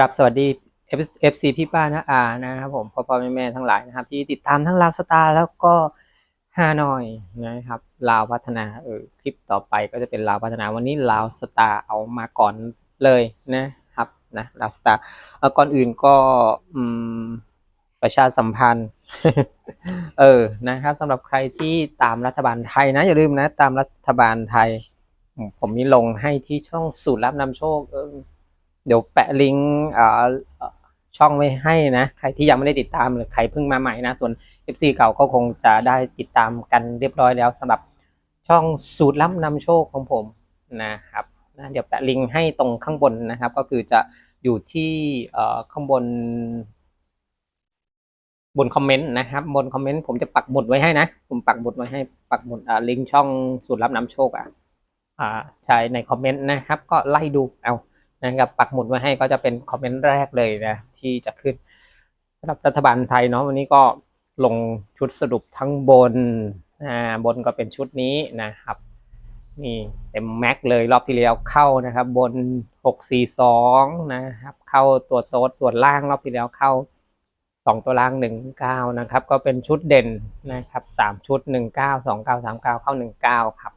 รับสวัสดี FC พี่ป้านะอานะครับผมพ่อพ่อแม่แม่ทั้งหลายนะครับ ที่ติดตามทั้งลาวสตาร์แล้วก็ฮานอยนะครับลาวพัฒนาเออคลิปต่อไปก็จะเป็นลาวพัฒนาวันนี้ลาวสตาร์เอามาก่อนเลยนะครับนะลาวสตาร์เอ่อก่อนอื่นก็ประชาสัมพันธ์เออนะครับสำหรับใครที่ตามรัฐบาลไทยนะ อย่าลืมนะ ตามรัฐบาลไทย ผมมีลงให้ที่ช่องสูตรลับนำโชค เดี๋ยวแปะลิงก์ช่องไว้ให้นะ ใครที่ยังไม่ได้ติดตามหรือใครเพิ่งมาใหม่นะ ส่วน FC เก่าก็คงจะได้ติดตามกันเรียบร้อยแล้วสำหรับช่องสูตรลับนำโชคของผมนะครับนะเดี๋ยวแปะลิงก์ให้ตรงข้างบนนะครับ ก็คือจะอยู่ที่ข้างบน บนคอมเมนต์นะครับ บนคอมเมนต์ผมจะปักหมุดไว้ให้นะผมปักหมุดไว้ให้ปักหมุดลิงก์ช่องสูตรลับนำโชคอะอ่าใช่ในคอมเมนต์นะครับ ก็ไล่ดูเอา นะครับปักหมุดไว้ให้ก็จะเป็นคอมเมนต์แรกเลยนะที่จะขึ้นสำหรับรัฐบาลไทยเนาะวันนี้ก็ลงชุดสรุปทั้งบนอ่าบนก็เป็นชุดนี้นะครับนี่เต็มแม็กเลยรอบที่แล้วเข้านะครับ บน 642 นะครับ เข้าตัวโต๊ดส่วนล่างรอบที่แล้วเข้า 2 ตัวล่าง 19 นะครับ ก็เป็นชุดเด่นนะครับ 3 ชุด 19 29 39 เข้า 19 ครับ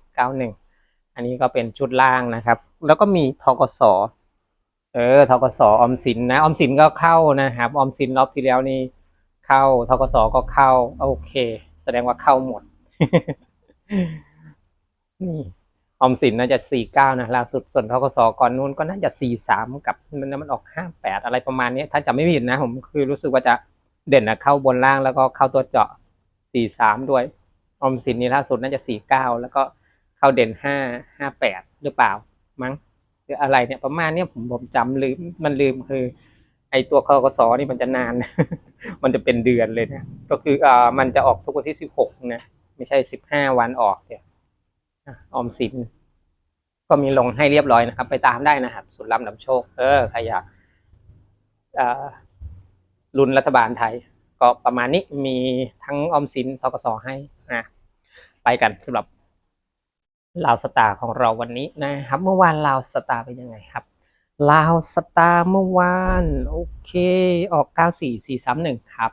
91 อันนี้ก็เป็นชุดล่างนะครับ แล้วก็มีทกส เออทกสออมสินนะออมสินก็เข้านะครับออมสินรอบที่แล้วนี่เข้าทกสก็เข้า โอเค แสดงว่าเข้าหมดนี่ออมสินน่าจะ49นะล่าสุดส่วนทกสก่อนนู้นก็น่าจะ43กับมันมันออก58อะไรประมาณนี้ถ้าจะไม่ผิดนะ ผมคือรู้สึกว่าจะเด่นนะเข้าบนล่างแล้วก็เข้าตัวเจาะ43ด้วย ออมสินนี่ล่าสุดน่าจะ49แล้วก็เข้าเด่น5 58หรือเปล่ามั้ง หรืออะไรเนี่ยประมาณเนี้ยผมผมจำลืมมันลืมคือ ไอตัวคกสนี่มันจะนาน มันจะเป็นเดือนเลยนะก็คืออ่ามันจะออกทุกวันที่16นะไม่ใช่15วันออกเนี่ยออมสินก็มีลงให้เรียบร้อยนะครับ ไปตามได้นะครับ สุดลำนำโชค เออใครอยากรุนรัฐบาลไทย ก็ประมาณนี้มีทั้งออมสินทกสให้นะไปกันสำหรับ ลาวสตาร์ของเราวันนี้นะครับ เมื่อวานลาวสตาร์เป็นยังไงครับลาวสตาร์เมื่อวานโอเค ออก 94431 ครับ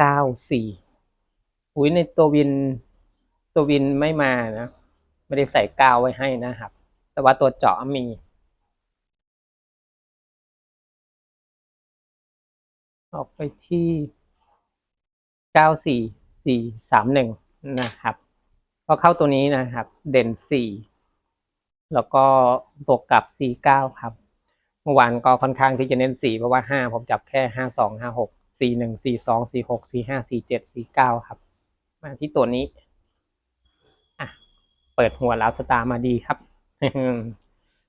94อุ้ยในตัววินตัววินไม่มานะ ไม่ได้ใส่กาวไว้ให้นะครับ แต่ว่าตัวเจาะมีออกไปที่เก้าสี่สี่สามหนึ่งนะครับ ก็เข้าตัวนี้นะครับ เด่นสี่แล้วก็บวกกับสี่เก้าครับ เมื่อวานก็ค่อนข้างที่จะเน้นสี่เพราะว่าห้าผมจับแค่ห้าสองห้าหกสี่หนึ่งสี่สองสี่หกสี่ห้าสี่เจ็ดสี่เก้าครับ มาที่ตัวนี้อะเปิดหัวแล้วสตาร์มาดีครับ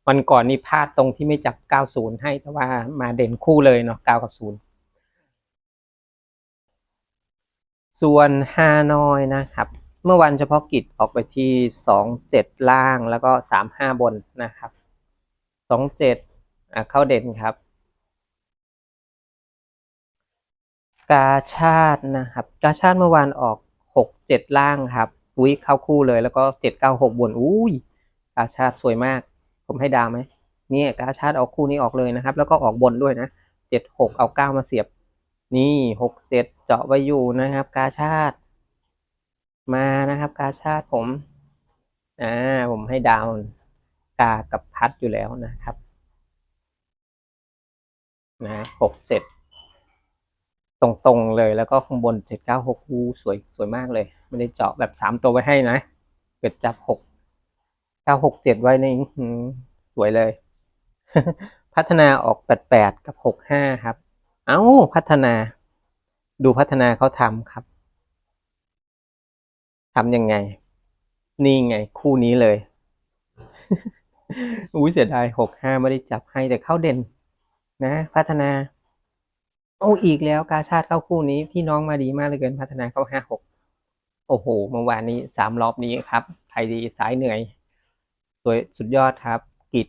วันก่อนนี่พลาดตรงที่ไม่จับ 90 ให้แต่ว่ามาเด่นคู่เลยเนาะ9กับ 0 ส่วนฮานอยนะครับ เมื่อวันเฉพาะกิจออกไปที่27ล่างแล้วก็35บนนะครับ27อะเข้าเด่นครับ กาชาตินะครับ กาชาติเมื่อวานออก6 7ล่างครับอุ้ยเข้าคู่เลยแล้วก็7 9 6บนอุ้ยกาชาติสวยมาก ผมให้ดาวไหมเนี่ยกาชาติเอาคู่นี้ออกเลยนะครับ แล้วก็ออกบนด้วยนะ7 6เอา9มาเสียบ นี่หกเซตเจาะไว้อยู่นะครับ กาชาติ มานะครับ กาชาติผม อ่า ผมให้ดาวกากับพัดอยู่แล้วนะครับนะหกเซตตรงๆเลยแล้วก็ข้างบนเจ็ดเก้าหกอูสวยสวยมากเลย ไม่ได้เจาะแบบสามตัวไว้ให้นะเกิดจับหกเก้าหกเจ็ดไว้ในสวยเลย พัฒนาออกแปดแปดกับหกห้าครับ เอ้าพัฒนา ดูพัฒนาเขาทำครับ ทำยังไง นี่ไง คู่นี้เลย อุ้ยเสียดายหกห้าไม่ได้จับให้แต่เข้าเด่น นะ พัฒนา โอ้อีกแล้วกาชาติเข้าคู่นี้ พี่น้องมาดีมากเลยเกินพัฒนาเข้าห้าหกโอ้โหเมื่อวานนี้สามรอบนี้ครับไทยดีสายเหนื่อย สวยสุดยอดครับ กิจ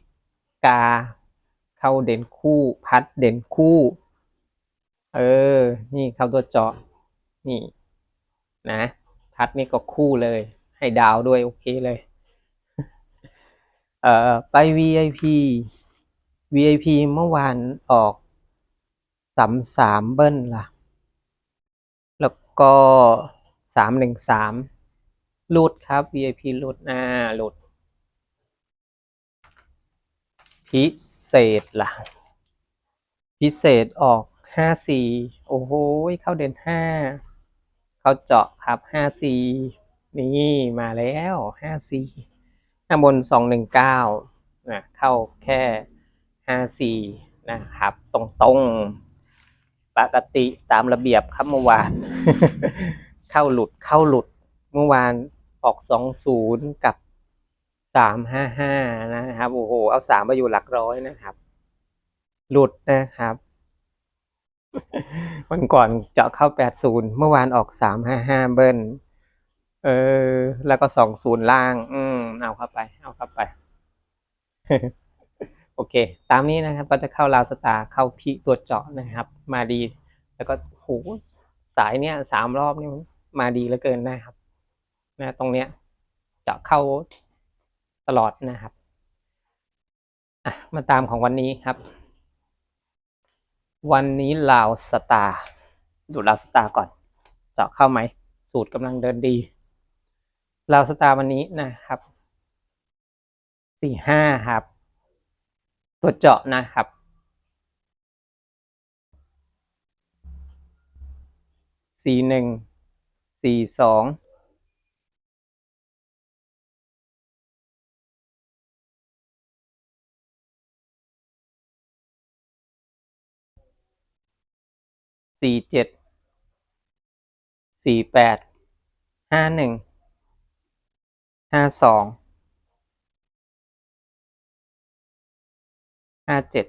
กา เข้าเด่นคู่ พัดเด่นคู่ เออ นี่เข้าตัวเจาะนี่นะ พัดนี่ก็คู่เลย ให้ดาวด้วยโอเคเลยเอ่อไป VIP VIP เมื่อวานออกสามสามเบิ้ลล่ะ แล้วก็สามหนึ่งสามหลุดครับ VIP หลุดอ่าหลุด พิเศษล่ะ พิเศษออกห้าสี่โอ้โห เข้าเด่นห้า เข้าเจาะครับห้าสี่นี่มาแล้วห้าสี่ข้างบนสองหนึ่งเก้านะเข้าแค่ห้าสี่นะครับ ตรงๆ ปกติตามระเบียบครับเมื่อวาน เข้าหลุดเข้าหลุดเมื่อวานออกสองศูนย์กับสามห้าห้านะครับ โอ้โห เอาสามาอยู่หลักร้อยนะครับ หลุดนะครับ วันก่อนเจาะเข้าแปดศูนย์เมื่อวานออกสามห้าห้าเบิ้ลเออ แล้วก็สองศูนย์ล่าง อืม เอาเข้าไป เอาเข้าไป โอเค ตามนี้นะครับ ก็จะเข้าลาวสตาร์เข้าพีตัวเจาะนะครับ มาดี แล้วก็โหสายเนี้ยสามรอบนี่มาดีเหลือเกินนะครับ นะตรงเนี้ยเจาะเข้าตลอดนะครับอะมาตามของวันนี้ครับ วันนี้ลาวสตาร์ดูลาวสตาร์ก่อน เจาะเข้าไหม สูตรกำลังเดินดีลาวสตาร์วันนี้นะครับสี่ห้าครับ ตัวเจาะนะครับสี่หนึ่งสี่สอง สี่เจ็ดสี่แปดห้าหนึ่งห้าสองห้าเจ็ด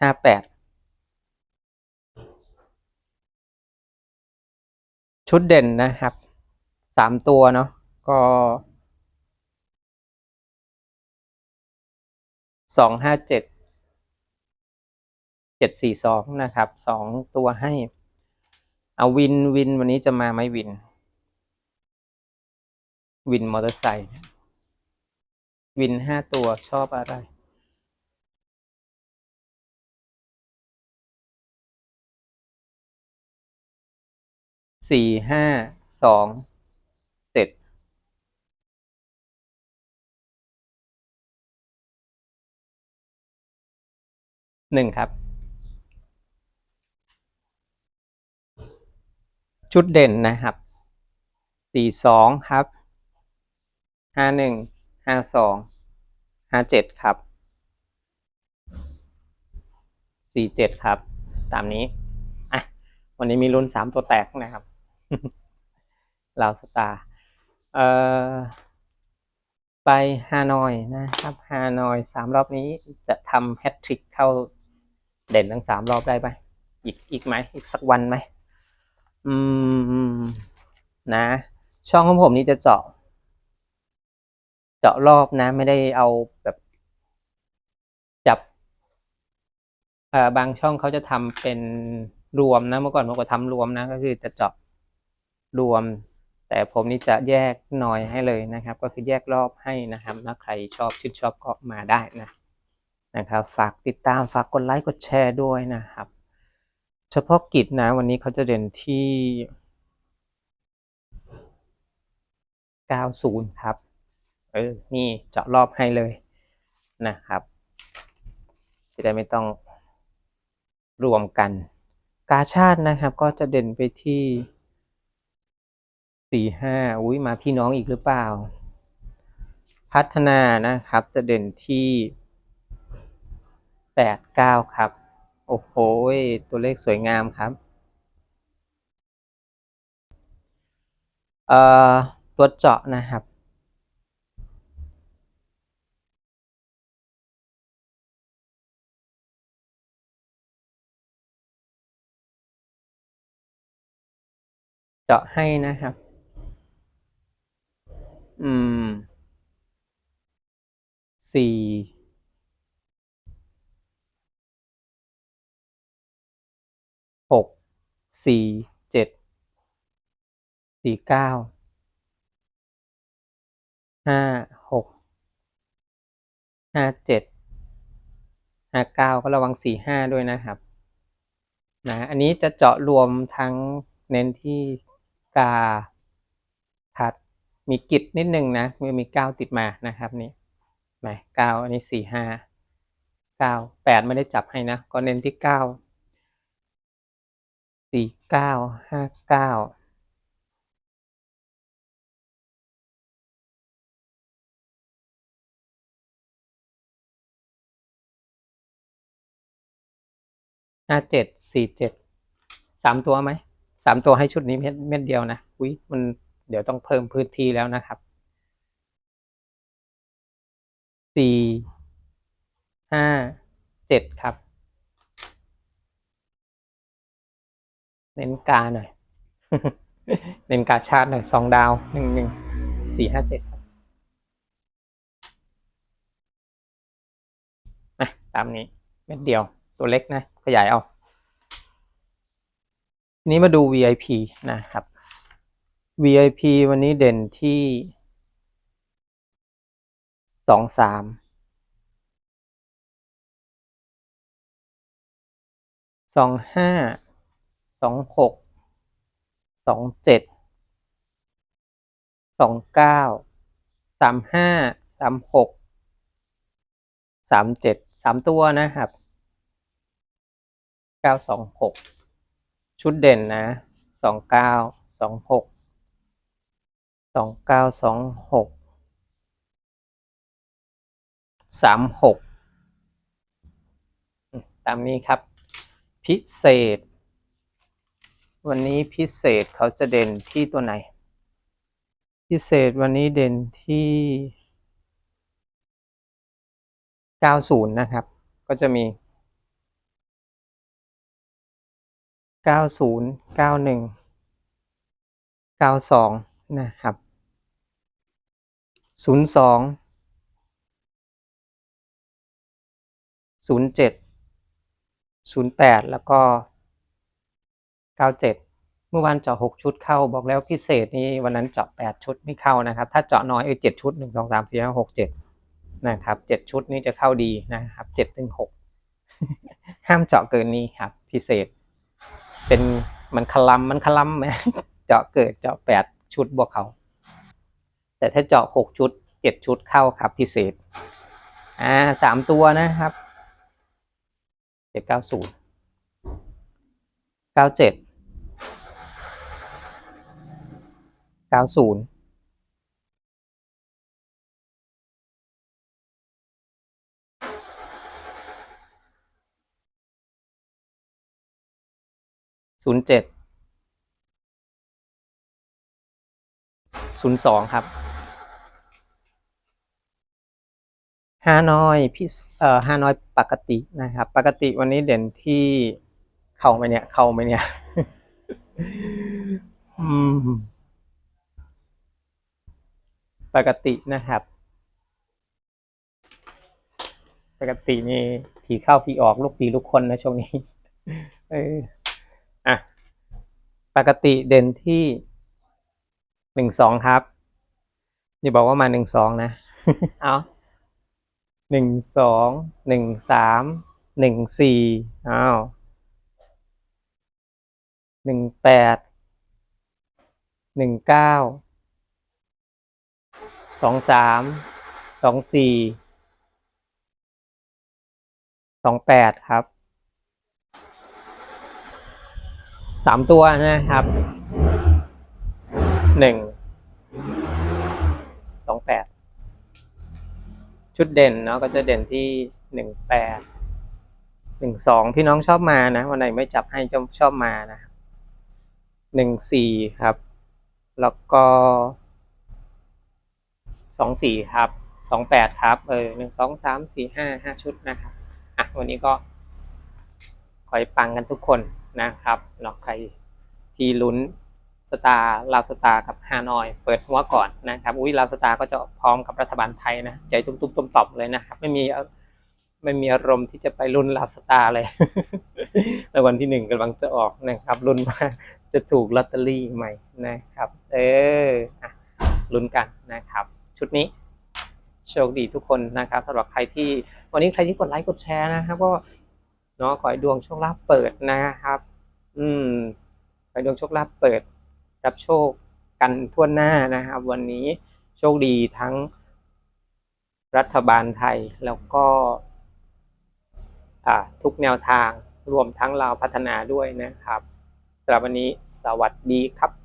ห้าแปดชุดเด่นนะครับสามตัวเนาะก็สองห้าเจ็ด เจ็ดสี่สองนะครับสองตัวให้ เอาวินวินวันนี้จะมาไหมวิน วินมอเตอร์ไซค์วินห้าตัวชอบอะไรสี่ห้าสองเจ็ดหนึ่งครับ ชุดเด่นนะครับ สี่สองครับ ห้าหนึ่ง ห้าสอง ห้าเจ็ดครับ สี่เจ็ดครับ ตามนี้ อะ วันนี้มีลุ้นสามตัวแตกนะครับลาวสตาร์ เอ่อ ไปฮานอยนะครับ ฮานอยสามรอบนี้จะทำแฮตทริกเข้าเด่นทั้งสามรอบได้ไหมอีกอีกไหม อีกสักวันไหม อืม นะ ช่องของผมนี้จะเจาะ เจาะรอบนะ ไม่ได้เอาแบบ จับเอ่อบางช่องเขาจะทำเป็นรวมนะ เมื่อก่อนผมก็ทำรวมนะ ก็คือจะเจาะรวม แต่ผมนี่จะแยกหน่อยให้เลยนะครับ ก็คือแยกรอบให้นะครับถ้าใครชอบชื่นชอบก็มาได้นะนะครับ ฝากติดตามฝากกดไลค์กดแชร์ด้วยนะครับ เฉพาะกิจนะวันนี้เขาจะเด่นที่ 90 ครับ เออ นี่เจาะรอบให้เลยนะครับ จะได้ไม่ต้องรวมกัน กาชาตินะครับ ก็จะเด่นไปที่สี่ห้าอุ้ยมาพี่น้องอีกหรือเปล่า พัฒนานะครับจะเด่นที่แปดเก้าครับ โอ้โห ตัวเลขสวยงามครับเอ่อตัวเจาะนะครับ เจาะให้นะครับ อืมสี่ สี่เจ็ดสี่เก้าห้าหกห้าเจ็ดห้าเก้าก็ระวังสี่ห้าด้วยนะครับนะอันนี้จะเจาะรวมทั้งเน้นที่กาพัดมีกิจนิดนึงนะมีมีเก้าติดมานะครับนี่ไหมเก้าอันนี้สี่ห้าเก้าแปดไม่ได้จับให้นะ ก็เน้นที่เก้า สี่เก้าห้าเก้าห้าเจ็ดสี่เจ็ดสามตัวไหมสามตัวให้ชุดนี้เม็ดเม็ดเดียวนะอุ้ยมันเดี๋ยวต้องเพิ่มพื้นที่แล้วนะครับสี่ห้าเจ็ดครับ เน้นกาหน่อย เน้นกาชาร์จหน่อยสองดาวหนึ่งหนึ่งสี่ห้าเจ็ดครับอะตามนี้เม็ดเดียวตัวเล็กนะ ขยายเอาทีนี้มาดู VIP นะครับ VIP วันนี้เด่นที่สองสามสองห้า สองหกสองเจ็ดสองเก้าสามห้าสามหกสามเจ็ดสามตัวนะครับเก้าสองหกชุดเด่นนะสองเก้าสองหกสองเก้าสองหกสามหกตามนี้ครับ พิเศษ วันนี้พิเศษเขาจะเด่นที่ตัวไหน พิเศษวันนี้เด่นที่ 90 นะครับ ก็จะมี 90 91 92 นะครับ 02 07 08 แล้วก็ 97เมื่อวานเจาะ6ชุดเข้าบอกแล้วพิเศษนี้วันนั้นเจาะ8ชุดไม่เข้านะครับ ถ้าเจาะน้อยเออ7ชุด1 2 3 4 5 6 7นะครับ7ชุดนี้จะเข้าดีนะครับ7ถึง6ห้ามเจาะเกินนี้ครับ พิเศษ เป็นมันคลัมมันคลัมไหมเจาะเกิดเจาะ8ชุดบวกเขา แต่ถ้าเจาะ6ชุด7ชุดเข้าครับพิเศษ อ่าสามตัวนะครับเจ็ดเก้าศูนย์เก้าเจ็ด เก้าศูนย์ศูนย์เจ็ดศูนย์สองครับฮานอยพิเอ่อฮานอยปกตินะครับ ปกติวันนี้เด่นที่เข้าไหมเนี่ย เข้าไหมเนี่ย อืม กตินะครับ ปกตินี่ผีเข้าผีออกลูกผีลูกคนนะช่วงนี้ เอออะปกติเด่นที่หนึ่งสองครับอย่าบอกว่ามาหนึ่งสองนะ เอาหนึ่งสองหนึ่งสามหนึ่งสี่อ้าวหนึ่งแปดหนึ่งเก้า สองสามสองสี่สองแปดครับสามตัวนะครับหนึ่งสองแปดชุดเด่นเนาะก็จะเด่นที่หนึ่งแปดหนึ่งสองพี่น้องชอบมานะวันไหนไม่จับให้จะชอบมานะหนึ่งสี่ครับ แล้วก็ สองสี่ครับสองแปดครับ เออหนึ่งสองสามสี่ห้าห้าชุดนะครับ อะ วันนี้ก็คอยปังกันทุกคนนะครับเนาะใครที่ลุ้นสตาร์ลาวสตาร์กับฮานอย เปิดหัวก่อนนะครับ อุ้ยลาวสตาร์ก็จะพร้อมกับรัฐบาลไทยนะ ใจตุ้มตุ้มตุ้มต่อมเลยนะครับ ไม่มีไม่มีอารมณ์ที่จะไปลุ้นลาวสตาร์เลยแล้ววันที่หนึ่งกำลังจะออกนะครับลุ้นว่าจะถูกลอตเตอรี่ไหมนะครับ เอออะลุ้นกันนะครับ ชุดนี้ โชคดีทุกคนนะครับสำหรับใครที่วันนี้ใครที่กดไลค์กดแชร์นะครับก็เนาะขอให้ดวงโชคลาภเปิดนะครับ อืมขอให้ดวงโชคลาภเปิด รับโชคกันทั่วหน้านะครับ วันนี้โชคดีทั้งรัฐบาลไทยแล้วก็ทุกแนวทางรวมทั้งเราพัฒนาด้วยนะครับสำหรับวันนี้สวัสดีครับ